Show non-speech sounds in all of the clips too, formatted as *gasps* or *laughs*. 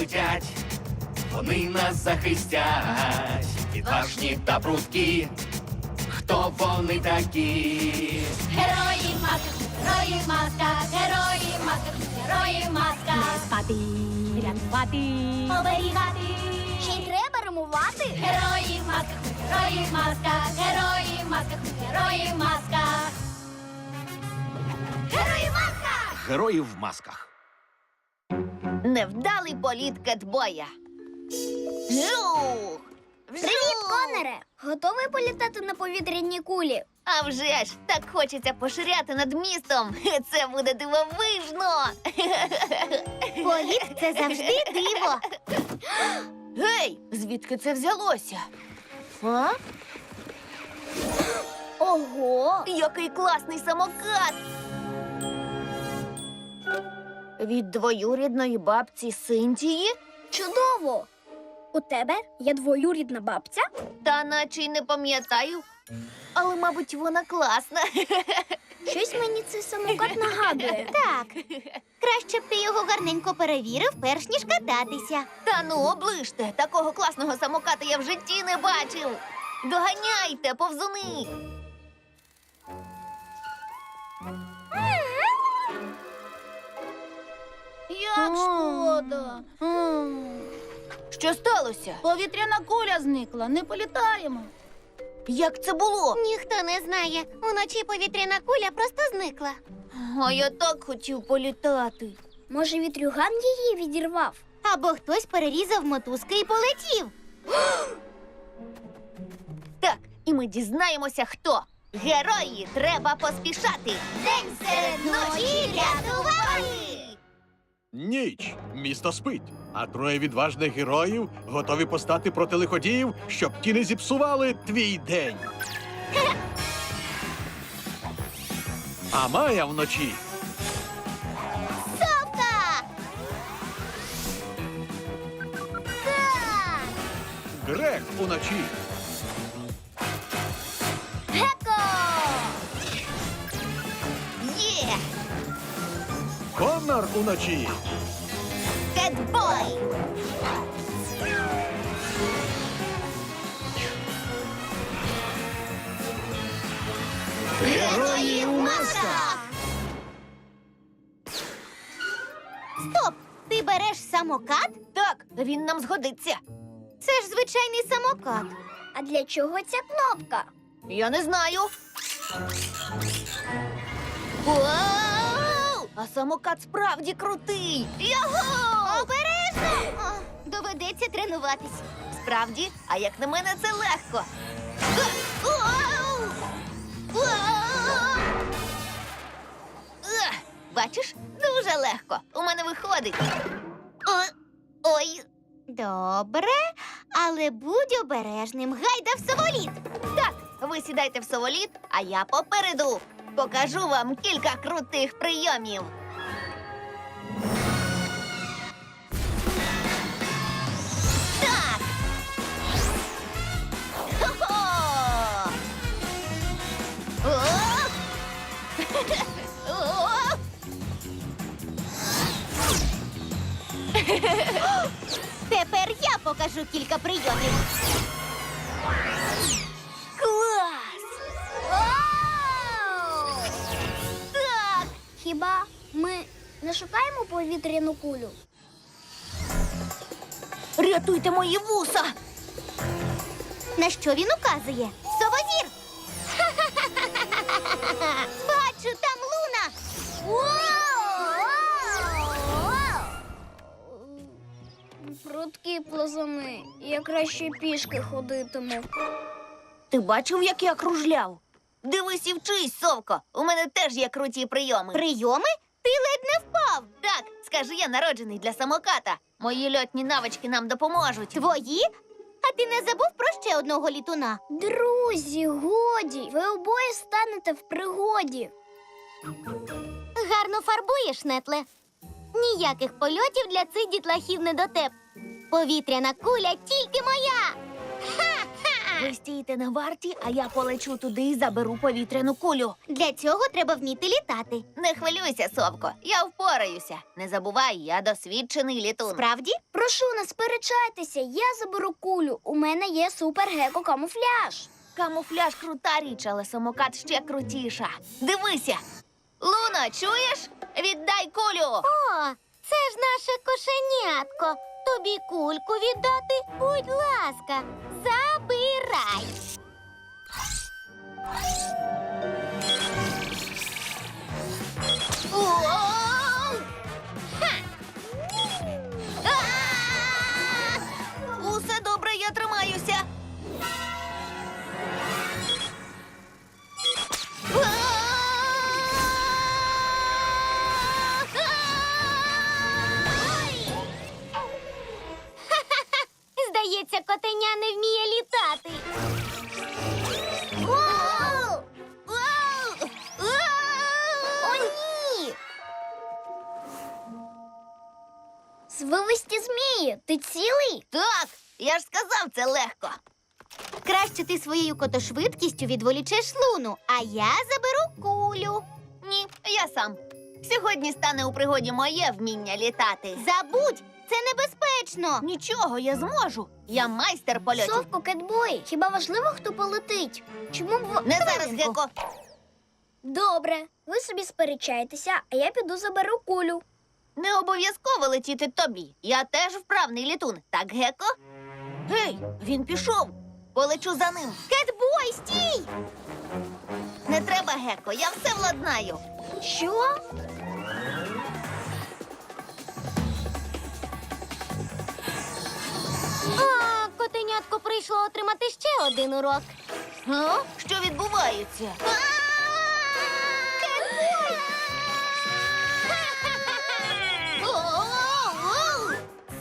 летять, вони нас захистять, відважні та прудкі. Хто вони такі? Герої в масках, герої в масках, герої в масках, герої в масках. Спати, рятувати. Оберігати. Ще й треба римувати. Герої в масках, герої в масках, герої в масках, герої в масках. Герої в масках! Герої в масках. Невдалий політ кетбоя. Жух! Привіт, Конере! Готовий політати на повітряній кулі? А вже ж, так хочеться поширяти над містом. *laughs* Це буде дивовижно. *laughs* Політ це завжди диво. *gasps* Гей, звідки це взялося? А? *gasps* Ого! Який класний самокат! Від двоюрідної бабці Синтії? Чудово! У тебе є двоюрідна бабця? Та наче й не пам'ятаю. Але, мабуть, вона класна. Щось мені цей самокат нагадує. *laughs* Так. Краще б ти його гарненько перевірив, перш ніж кататися. Та ну оближте, такого класного самоката я в житті не бачив. Доганяйте, повзуни. Як шкода. Що сталося? Повітряна куля зникла, не політаємо. Як це було? Ніхто не знає. Уночі повітряна куля просто зникла. А я так хотів політати. Може, вітрюган її відірвав? Або хтось перерізав мотузки і полетів. *gasps* Так, і ми дізнаємося, хто. Герої треба поспішати. День серед ночі рятували! Ніч, місто спить, а троє відважних героїв готові постати проти лиходіїв, щоб ті не зіпсували твій день. *laughs* А Майя вночі Совка! Так! Грег уночі, Коннор уночі, Кетбой! Герої в масках! Стоп! Ти береш самокат? Так, він нам згодиться. Це ж звичайний самокат. А для чого ця кнопка? Я не знаю. Вау! А самокат справді крутий. Його! Обережно! О, доведеться тренуватись. Справді, а як на мене, це легко. Ех, Бачиш, дуже легко. У мене виходить. О, ой, Добре, але будь обережним. Гайда в соволіт. так, ви сідайте в соволіт, а я попереду. Покажу вам кілька крутих прийомів. Так. Хо-хо! О! О! *laughs* Тепер я покажу кілька прийомів. Хіба ми не шукаємо повітряну кулю? Рятуйте мої вуса! На що він указує? Совозір! Бачу, там луна! Прудкі плазуни. Я краще пішки ходитиму. Ти бачив, як я кружляв? Дивись і вчись, совко. У мене теж є круті прийоми. Прийоми? Ти ледь не впав. Так, скажи, я народжений для самоката. Мої льотні навички нам допоможуть. Твої? А ти не забув про ще одного літуна? Друзі, годі, ви обоє станете в пригоді. Гарно фарбуєш, Нетле. Ніяких польотів для цих дітлахів не дотеп. Повітряна куля тільки моя. Ха-ха! Ви стійте на варті, а я полечу туди і заберу повітряну кулю. Для цього треба вміти літати. Не хвилюйся, Совко, я впораюся. Не забувай, я досвідчений літун. Справді? Прошу, не сперечайтеся, я заберу кулю. У мене є супер-геко камуфляж. Камуфляж крута річ, але самокат ще крутіша. Дивися. Луна, чуєш? Віддай кулю. О, це ж наше кошенятко. Тобі кульку віддати? Будь ласка, забирай. Уоу! Своєю котошвидкістю відволічеш луну, а я заберу кулю. Ні, я сам. Сьогодні стане у пригоді моє вміння літати. Забудь, це небезпечно. Нічого, я зможу. Я майстер польотів. Совко, кетбой, хіба важливо, хто полетить? Чому б Не зараз, Хвилинку. Геко. Добре, ви собі сперечайтеся, а я піду заберу кулю. Не обов'язково летіти тобі. Я теж вправний літун. Так, Геко? Гей, він пішов. Полечу за ним. Кетбой, стій! Не треба, Геко, я все владнаю. Що? А, котенятко прийшло отримати ще один урок. А? Що відбувається? *laughs*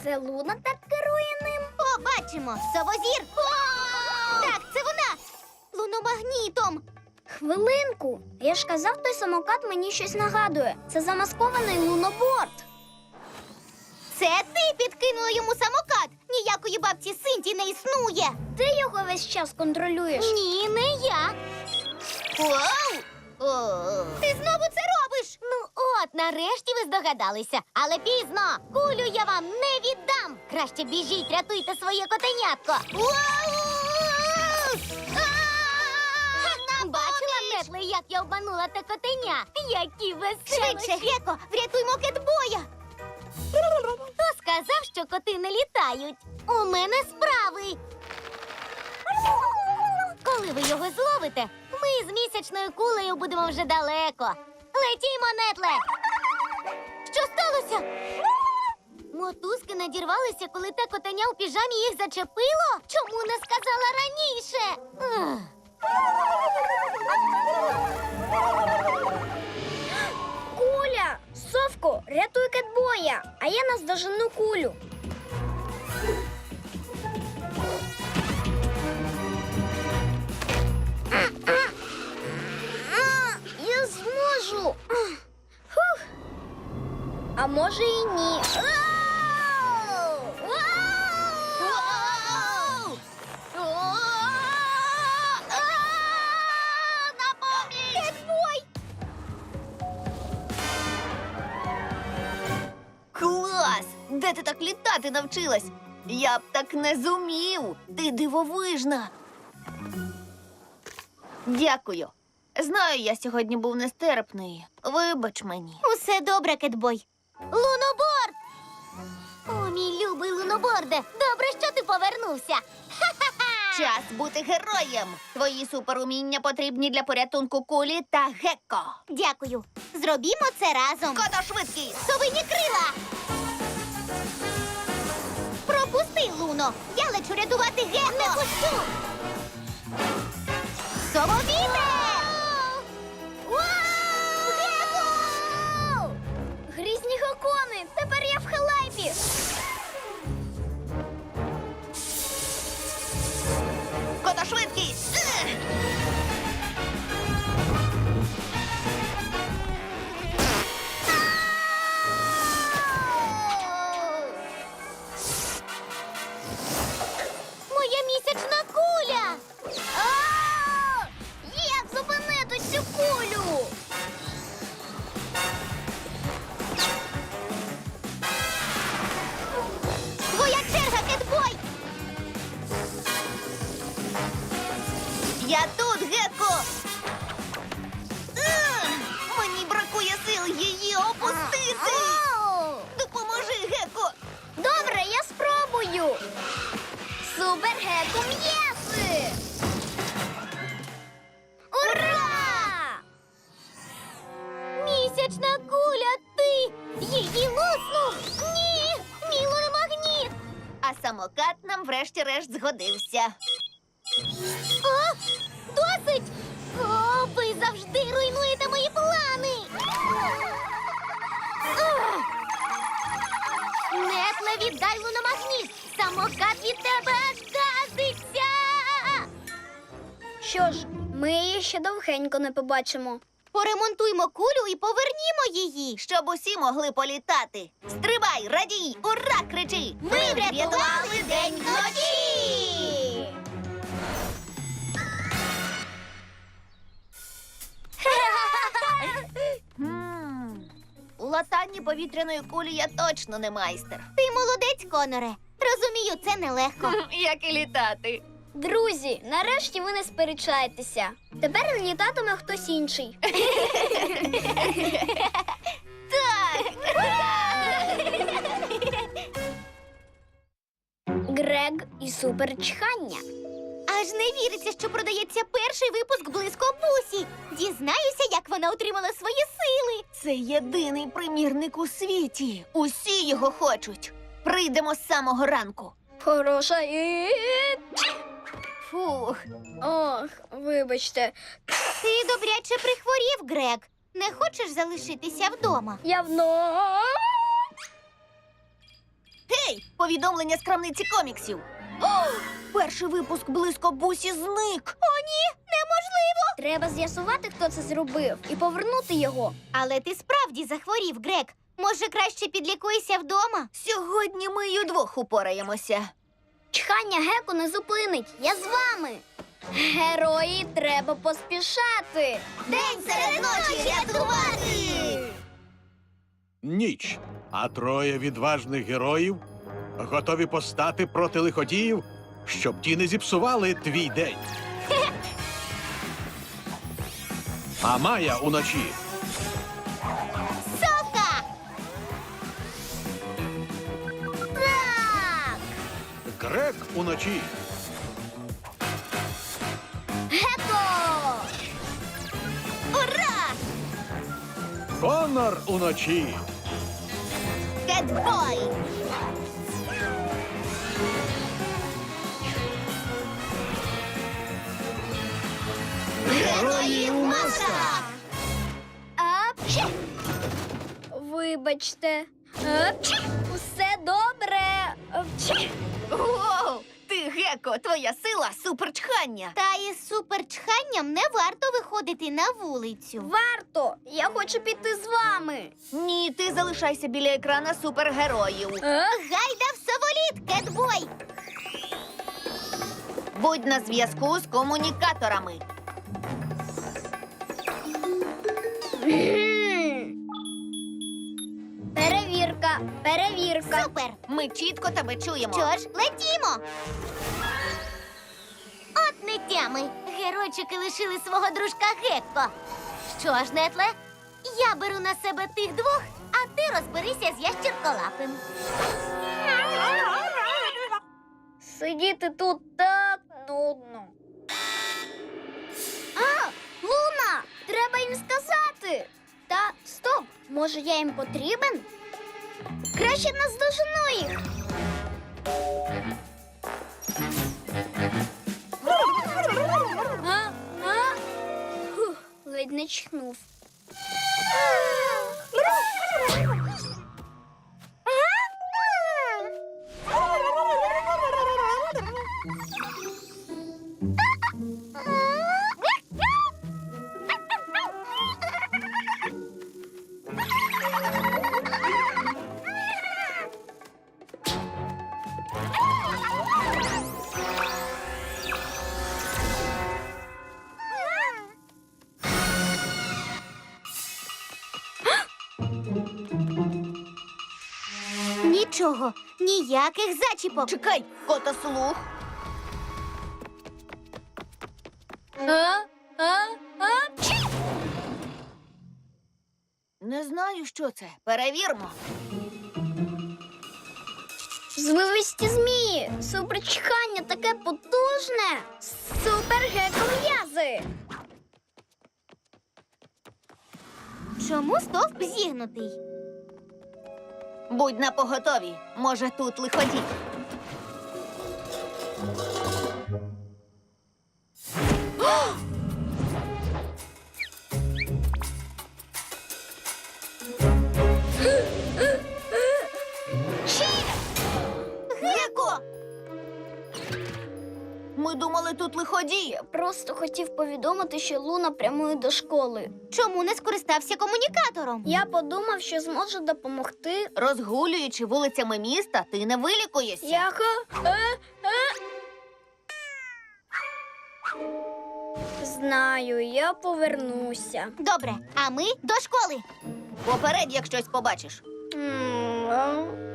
Це Луна так керує ним? Побачимо, совозір. Так, це вона. Луномагнітом. Хвилинку. Я ж казав, той самокат мені щось нагадує. Це замаскований луноборд. Це ти підкинула йому самокат. Ніякої бабці Синті не існує. Ти його весь час контролюєш. Ні, не я. Вау! О, Ти знову це робиш. Ну от, нарешті ви здогадалися. Але пізно. Кулю я вам не віддам. Краще біжіть, рятуйте своє котенятко. Бачила, як я обманула те котеня? Які веселощі. Швидше, Геко, врятуймо кетбоя. Хто сказав, що коти не літають? У мене справи. Коли ви його зловите, ми з місячною кулею будемо вже далеко. Летімо, нетле! Що сталося? Мотузки надірвалися, коли те котеня у піжамі їх зачепило? Чому не сказала раніше? Ugh. Куля! Совко, рятуй кетбоя, а я наздожену кулю. Я зможу. А може і ні. Навчилась? Я б так не зумів. Ти дивовижна. Дякую. Знаю, я сьогодні був нестерпний. Вибач мені. Усе добре, кетбой. Луноборд! О, мій любий луноборде! Добре, що ти повернувся. Час бути героєм. Твої суперуміння потрібні для порятунку кулі та гекко. Дякую. Зробімо це разом. Кота швидкість! Совині крила! Пропусти, Луно! Я лечу рятувати Геко! Не пущу! Сововітер! Геко! Грізні гокони! тепер я в халайпі. Кота швидкість! О, досить! О, ви завжди руйнуєте мої плани! Нетле, віддай луномагніт! Самокат від тебе аж казиться! Що ж, ми її ще довгенько не побачимо. Поремонтуймо кулю і повернімо її. Щоб усі могли політати. Стрибай, радій, ура! кричи! Ми врятували день вночі! У латанні повітряної кулі я точно не майстер. Ти молодець, Коноре. Розумію, це нелегко. Як і літати. Друзі, нарешті ви не сперечаєтеся. Тепер літатиме хтось інший. *laughs* Грег і суперчхання. Аж не віриться, що продається перший випуск близько бусі. Дізнаюся, як вона отримала свої сили. Це єдиний примірник у світі. Усі його хочуть. Прийдемо з самого ранку. Хороша і. Фух, Ох, вибачте, Ти добряче прихворів, Грег. Не хочеш залишитися вдома? явно. Гей, повідомлення з крамниці коміксів. О, перший випуск близько бусі зник. Неможливо! Треба з'ясувати, хто це зробив, і повернути його. Але ти справді захворів, Грег. Може, краще підлікуйся вдома? Сьогодні ми й удвох упораємося. Чхання геку не зупинить. Я з вами. Герої треба поспішати. День серед ночі рятувати! Ніч. А троє відважних героїв готові постати проти лиходіїв, щоб ті не зіпсували твій день. А Майя уночі Сока! Так! Грек уночі, Геко! Ура! Конор уночі, Кетбой! Герої в масках! Апчі! Вибачте. Апчі! Усе добре. Апчі! Воу! Ти геко, твоя сила суперчхання! Та із суперчханням не варто виходити на вулицю. Варто! Я хочу піти з вами. Ні, ти залишайся біля екрана супергероїв. Гайда в соволіт, кетбой! Будь на зв'язку з комунікаторами. Перевірка, перевірка. Супер! Ми чітко тебе чуємо. Що ж, летімо! От не тями. Геройчики лишили свого дружка Гекко. Що ж, Нетле, я беру на себе тих двох, а ти розберися з ящерколапим. Сидіти тут так нудно. А, Луна! Треба їм сказати. Та стоп! Може, я їм потрібен? Краще наздожену їх. Ледь не чихнув. Нічого, ніяких зачіпок. Чекай, фотослух. А? А? А? Чи? Не знаю, що це. Перевірмо. Звивисті змії, суперчхання таке потужне. Супер м'язи. Чому стовп зігнутий? Будь на поготові. Може, тут лиходій. Тут лиходії. Просто хотів повідомити, що Луна прямує до школи. Чому не скористався комунікатором? Я подумав, що зможу допомогти. Розгулюючи вулицями міста, ти не вилікуєшся. Яха? Е, е. Знаю, я повернуся. Добре, а ми до школи. Попередь, як щось побачиш. М, а?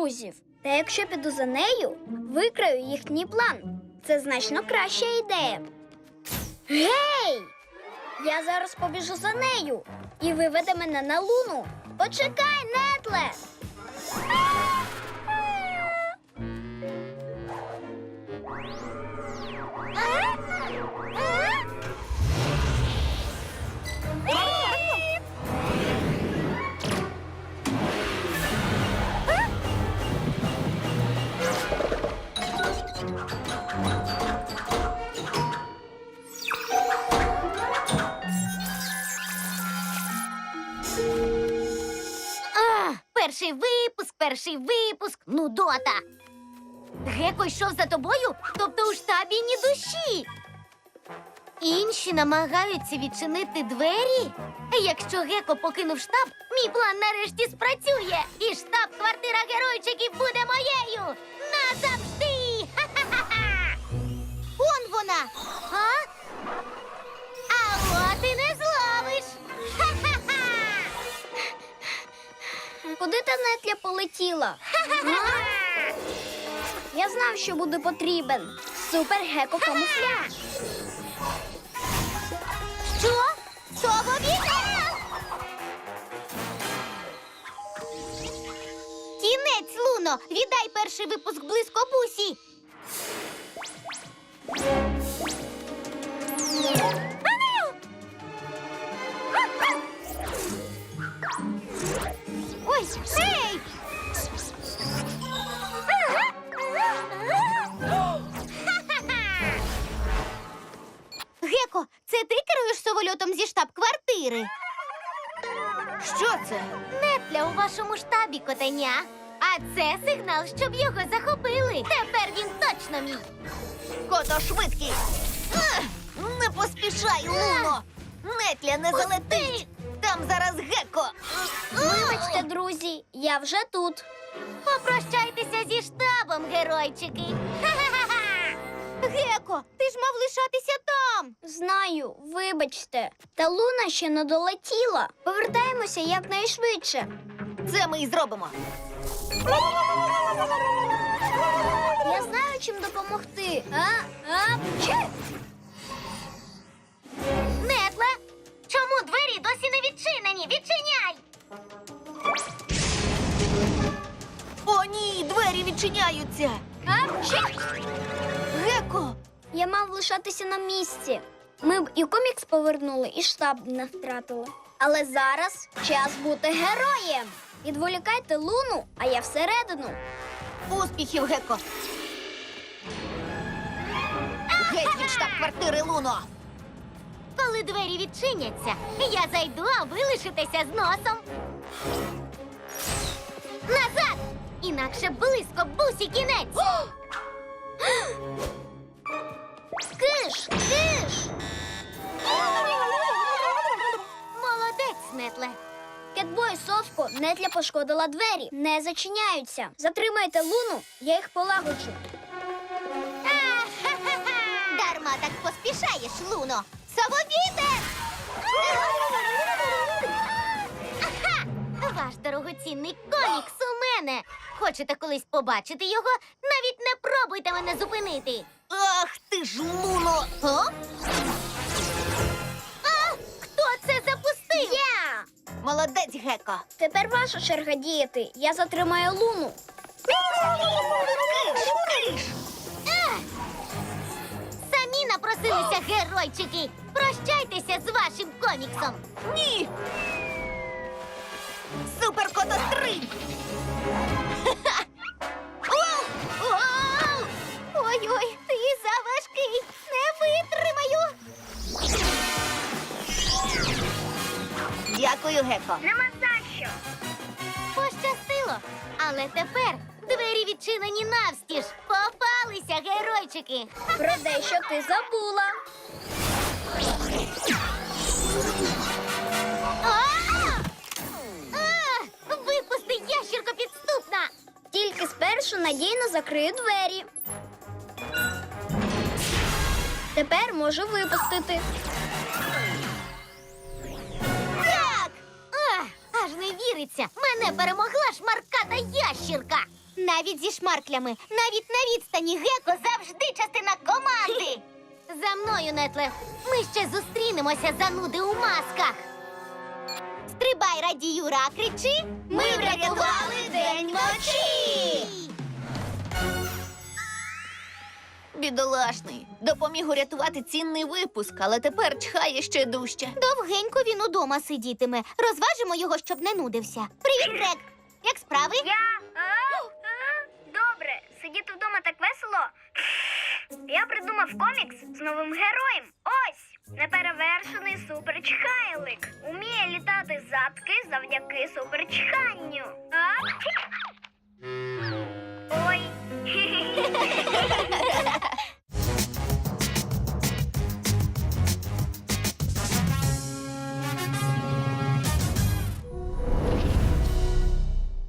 Друзів. Та якщо піду за нею, викраю їхній план. Це значно краща ідея. Гей! Я зараз побіжу за нею і виведе мене на луну. Почекай, нетле! Перший випуск. Нудота. Геко йшов за тобою, тобто у штабі ні душі. Інші намагаються відчинити двері. Якщо Геко покинув штаб, мій план нарешті спрацює. І штаб-квартира полетіла? Я знав, що буде потрібен. Супер геко камуфляж. Що? Того вітра? Кінець, Луно! Віддай перший випуск близько бусі. Ой, ей! Штаб-квартири? Що це? Нетля у вашому штабі котеня. А це сигнал, щоб його захопили. Тепер він точно мій. Кото швидкий. Не поспішай, Луно. Нетля не залетить. Там зараз геко. Вибачте, друзі, я вже тут. Попрощайтеся зі штабом, геройчики. Геко, ти ж мав лишатися там. Знаю, вибачте. Та луна ще не долетіла. Повертаємося якнайшвидше. Це ми і зробимо. Я знаю, чим допомогти. А? А? Чи? Нетле, чому двері досі не відчинені? Відчиняй! О, ні, двері відчиняються. Геко. Я мав лишатися на місці. Ми б і комікс повернули, і штаб не втратили. Але зараз час бути героєм. Відволікайте луну, а я всередину. Успіхів, Геко. Геть від штаб-квартири Луно. Коли двері відчиняться, я зайду, а ви лишитеся з носом. Назад! Інакше близько бусі кінець. Киш, киш. Молодець, нетле. Кетбой, совко, нетля пошкодила двері. Не зачиняються. Затримайте луну, я їх полагоджу. Дарма так поспішаєш, луно. Самовітер! Ваш дорогоцінний комікс мене. Хочете колись побачити його? Навіть не пробуйте мене зупинити. Ах ти ж луно! О? А, хто це запустив? Я! Молодець, Геко. Тепер ваша черга діяти. Я затримаю луну. Самі напросилися геройчики. Прощайтеся з вашим коміксом. Ні! Суперкотострий! Оу! Ой-ой, ти заважкий. Не витримаю. Дякую, Геко. Нема за що. Пощастило. Але тепер двері відчинені навстіж. Попалися геройчики. Про дещо ти забула. Тільки спершу надійно закрию двері. Тепер можу випустити. Так! Ах, аж не віриться. Мене перемогла шмарката ящірка. Навіть зі шмарклями, навіть на відстані Геко завжди частина команди. За мною, Нетле. Ми ще зустрінемося, зануди у масках. Стрибай, раді Юра, кричи. Ми врятували день вночі. Бідолашний. Допоміг урятувати цінний випуск, але тепер чхає ще дужче. Довгенько він удома сидітиме. Розважимо його, щоб не нудився. Привіт, Грек! Як справи? Я добре, сидіти вдома так весело. Я придумав комікс з новим героєм. Ось неперевершений суперчхайлик. Уміє літати задки завдяки суперчханню. А? Ой. *laughs*